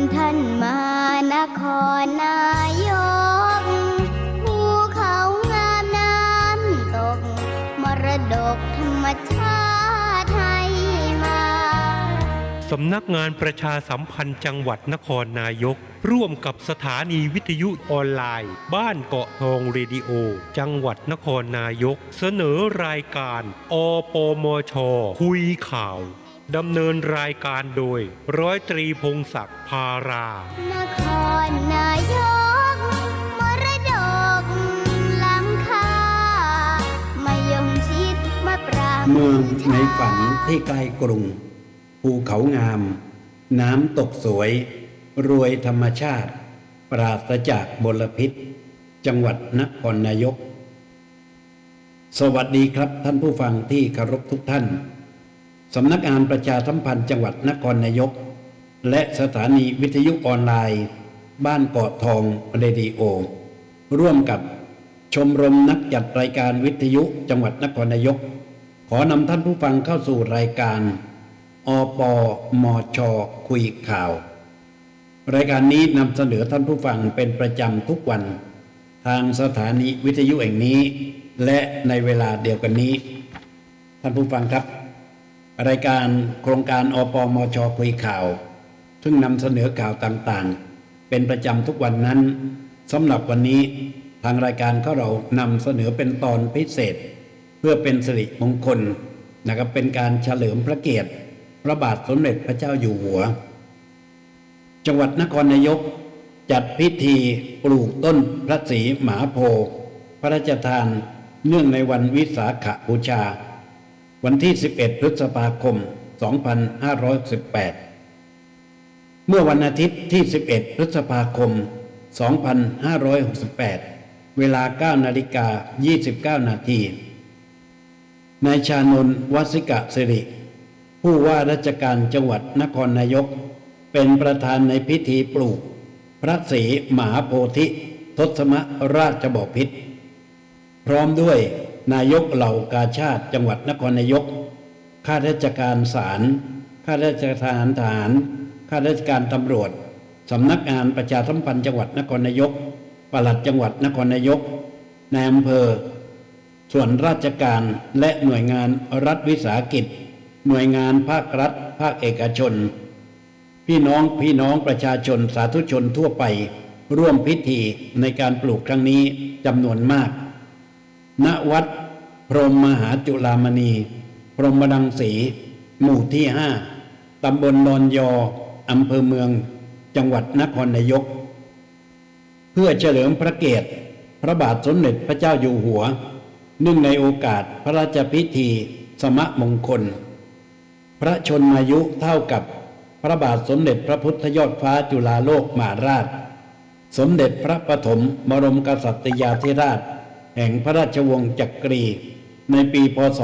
อนท่านมานครนายกภูเขางามน้ำตก มรดกธรรมชาติไทยมา สำนักงานประชาสัมพันธ์จังหวัดนครนายก ร่วมกับสถานีวิทยุออนไลน์ บ้านเกาะทองเรดิโอ จังหวัดนครนายก เสนอรายการ อปมช คุยข่าว ดำเนินรายการโดย ร้อยตรีพงศักดิ์พารา นครนายก มรดกล้ำค่ามายงชิดมาปราบเมืองในฝันที่ใกล้กรุง ภูเขางาม น้ำตกสวย รวยธรรมชาติ ปราศจากมลพิษ จังหวัดนครนายก สวัสดีครับท่านผู้ฟังที่เคารพทุกท่าน สำนักงานประชาสัมพันธ์จังหวัดนครนายก และสถานีวิทยุออนไลน์ บ้านเกาะทองเรดิโอ ร่วมกับชมรมนักจัดรายการวิทยุจังหวัดนครนายก ขอนำท่านผู้ฟังเข้าสู่รายการ อปมชคุยข่าว รายการนี้นำเสนอท่านผู้ฟังเป็นประจำทุกวัน ทางสถานีวิทยุแห่งนี้ และในเวลาเดียวกันนี้ ท่านผู้ฟังครับ รายการโครงการอปมชคุยข่าว ซึ่งนำเสนอข่าวต่างๆ เป็นประจำทุกวันนั้นสำหรับวันนี้ทางรายการก็เรานำเสนอเป็นตอนพิเศษ เพื่อเป็นสิริมงคลนะครับเป็นการเฉลิมพระเกียรติ พระบาทสมเด็จพระเจ้าอยู่หัว จังหวัดนครนายกจัดพิธีปลูกต้นพระศรีหมหาโพธิ์พระราชทานเนื่องในวันวิสาขบูชา วันที่ 11 พฤษภาคม 2518 เมื่อวันอาทิตย์ที่ 11 พฤษภาคม 2568 เวลา 9 นาฬิกา 29 นาที นายชานนท์วสิกะสิริ ผู้ว่าราชการจังหวัดนครนายก เป็นประธานในพิธีปลูก พระศรีมหาโพธิทศมราชบพิตรพร้อมด้วย นายกเหล่ากาชาติจังหวัดนครนายก ข้าราชการศาล ข้าราชการทหาร ข้าราชการตำรวจ สำนักงานประชาสัมพันธ์จังหวัดนครนายก ปลัดจังหวัดนครนายก นายอำเภอ ส่วนราชการและหน่วยงานรัฐวิสาหกิจ หน่วยงานภาครัฐ ภาคเอกชน พี่น้องพี่น้องประชาชนสาธุชนทั่วไป ร่วมพิธีในการปลูกครั้งนี้จำนวนมาก ณวัด พรหมมหาจุฬามณี พรหมดังสี หมู่ที่ห้าตำบลนอนยออำเภอเมือง จังหวัดนครนายก เพื่อเฉลิมพระเกียรติพระบาทสมเด็จพระเจ้าอยู่หัว เนื่องในโอกาสพระราชพิธีสมะมงคล พระชนมายุเท่ากับพระบาทสมเด็จพระพุทธยอดฟ้าจุฬาโลกมหาราช สมเด็จพระปฐมบรมกษัตริยาธิราช แห่งพระราชวงศ์จักรี ในปีพศ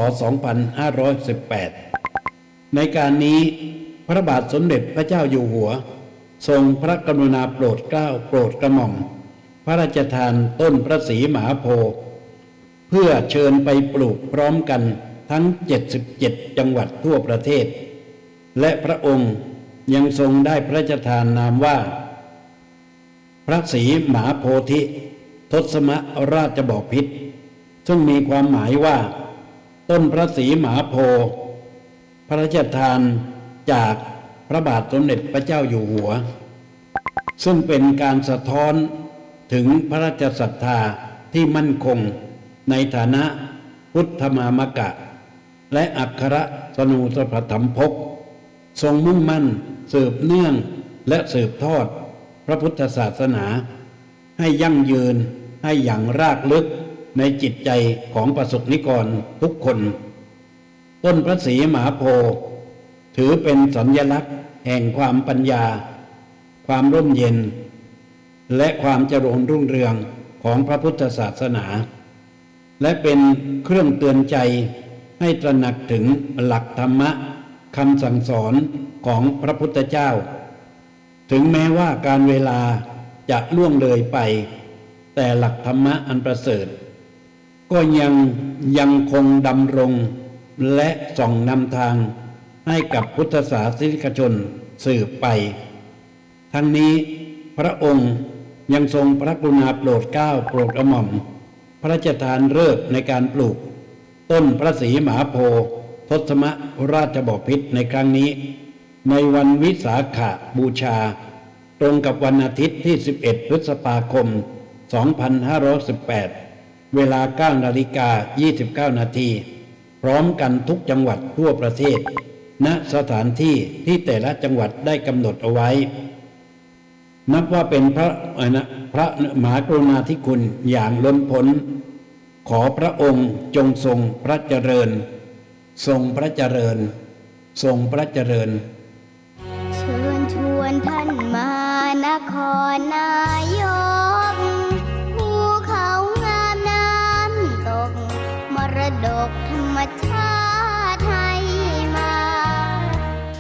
2518 ในการนี้พระบาทสมเด็จพระเจ้าอยู่หัว ทรงพระกรุณาโปรดเกล้าโปรดกระหม่อม พระราชทานต้นพระศรีมหาโพธิ์เพื่อเชิญไปปลูกพร้อมกันทั้ง 77 จังหวัดทั่วประเทศ และพระองค์ยังทรงได้พระราชทานนามว่า พระศรีมหาโพธิทศมราชบพิตร ซึ่งมีความหมายว่า ต้นพระศรีมหาโพธิ์พระราชทานจากพระบาทสมเด็จพระเจ้าอยู่หัว ซึ่งเป็นการสะท้อนถึงพระราชศรัทธาที่มั่นคงในฐานะพุทธมามกะ และอัครสนูสปฐมภกทรงมุ่งมั่นสืบเนื่องและสืบทอดพระพุทธศาสนา ให้ยั่งยืนให้อย่างรากลึก ในจิตใจของประสบนิกรทุกคน ต้นพระศรีมหาโพธิ์ถือเป็นสัญลักษณ์แห่งความปัญญา ความร่มเย็น และความเจริญรุ่งเรืองของพระพุทธศาสนา และเป็นเครื่องเตือนใจให้ตระหนักถึงหลักธรรมะคำสั่งสอนของพระพุทธเจ้า ถึงแม้ว่าการเวลาจะล่วงเลยไป แต่หลักธรรมะอันประเสริฐ ก็ยังยังคงดำรงและส่องนำทางให้กับพุทธศาสนิกชนสืบไป ทั้งนี้พระองค์ยังทรงพระกรุณาโปรดเกล้าโปรดกระหม่อม พระราชทานเลิกในการปลูก ต้นพระศรีมหาโพธิ์ทศมราชบพิตรในครั้งนี้ ในวันวิสาขบูชา ตรงกับวันอาทิตย์ที่ 11 พฤษภาคม 2518 เวลา 9 นาฬิกา 29 นาที พร้อมกันทุกจังหวัดทั่วประเทศ ณ สถานที่ที่แต่ละจังหวัดได้กำหนดเอาไว้ นับว่าเป็นพระนะพระมหากรุณาธิคุณอย่างล้นพ้น ขอพระองค์จงทรงพระเจริญ ทรงพระเจริญ ทรงพระเจริญ เชิญชวนท่านมานครนาย